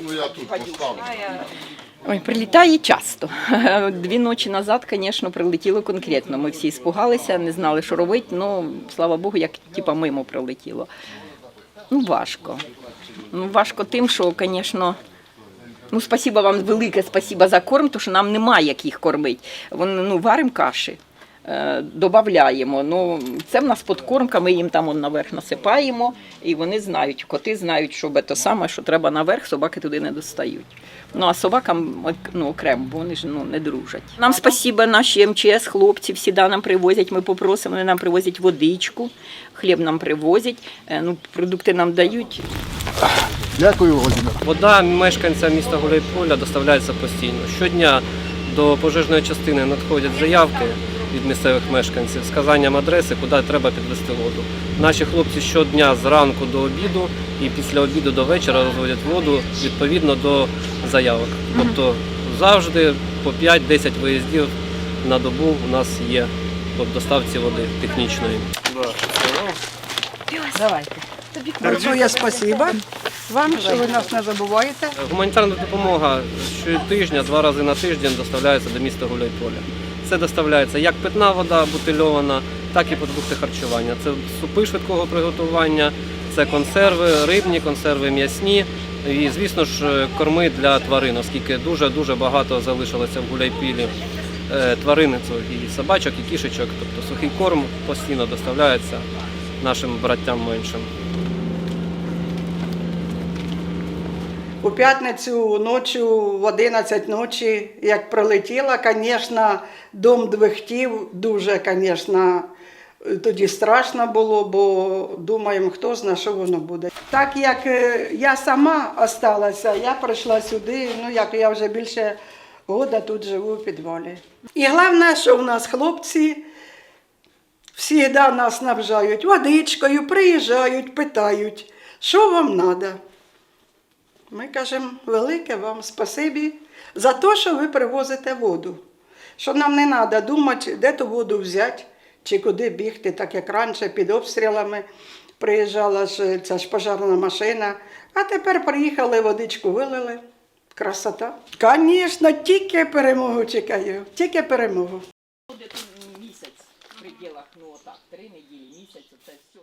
Ну я тут поставлю. Ой, прилітає часто. Дві ночі назад, звісно, прилетіло конкретно. Ми всі спугалися, не знали, що робити. Ну, слава Богу, як типа мимо прилетіло. Ну, важко. Ну, важко тим, що, звісно, ну, спасіба вам велике спасіба за корм, тому що нам немає як їх кормити. Вони, ну, варимо каші. Е, Добавляємо. Ну, це в нас подкормка, ми їм там он наверх насипаємо, і вони знають, коти знають, що те саме, що треба наверх, собаки туди не достають. Ну а собакам ну, окремо, бо вони ж ну, не дружать. Нам спасіба, наші МЧС, хлопці всі да, нам привозять. Ми попросимо, вони нам привозять водичку, хліб нам привозять, е, ну, продукти нам дають. Дякую, Володимир. Вода мешканцям міста Гуляйполя доставляється постійно. Щодня до пожежної частини надходять заявки від місцевих мешканців з казанням адреси, куди треба підвести воду. Наші хлопці щодня зранку до обіду і після обіду до вечора розводять воду відповідно до заявок. Тобто завжди по 5-10 виїздів на добу у нас є по доставці води технічної. Большое спасибо вам, що ви нас не забуваєте. Гуманітарна допомога щотижня, два рази на тиждень доставляється до міста Гуляйполя. Це доставляється як питна вода бутильована, так і продукти харчування. Це супи швидкого приготування, це консерви, рибні, консерви м'ясні. І, звісно ж, корми для тварин, оскільки дуже-дуже багато залишилося в Гуляйпілі е, тварин, і собачок, і кішечок. Тобто сухий корм постійно доставляється нашим братям меншим. У п'ятницю ночі, в 11 ночі, як прилетіла, звісно, дом двихтів, дуже, звісно, тоді страшно було, бо думаємо, хто знає, що воно буде. Так як е, я сама осталася, я прийшла сюди, ну як я вже більше года тут живу в підвалі. І головне, що у нас хлопці завжди нас снабжають водичкою, приїжджають, питають, що вам треба. Ми кажемо велике вам спасибі за те, що ви привозите воду. Що нам не треба думати, де ту воду взяти чи куди бігти, так як раніше під обстрілами приїжджала ж ця ж пожарна машина. А тепер приїхали, водичку вилили. Красота. Звісно, тільки перемогу чекаю, тільки перемогу. Буде місяць в пределах, ну отак, три неділі, місяць, це все.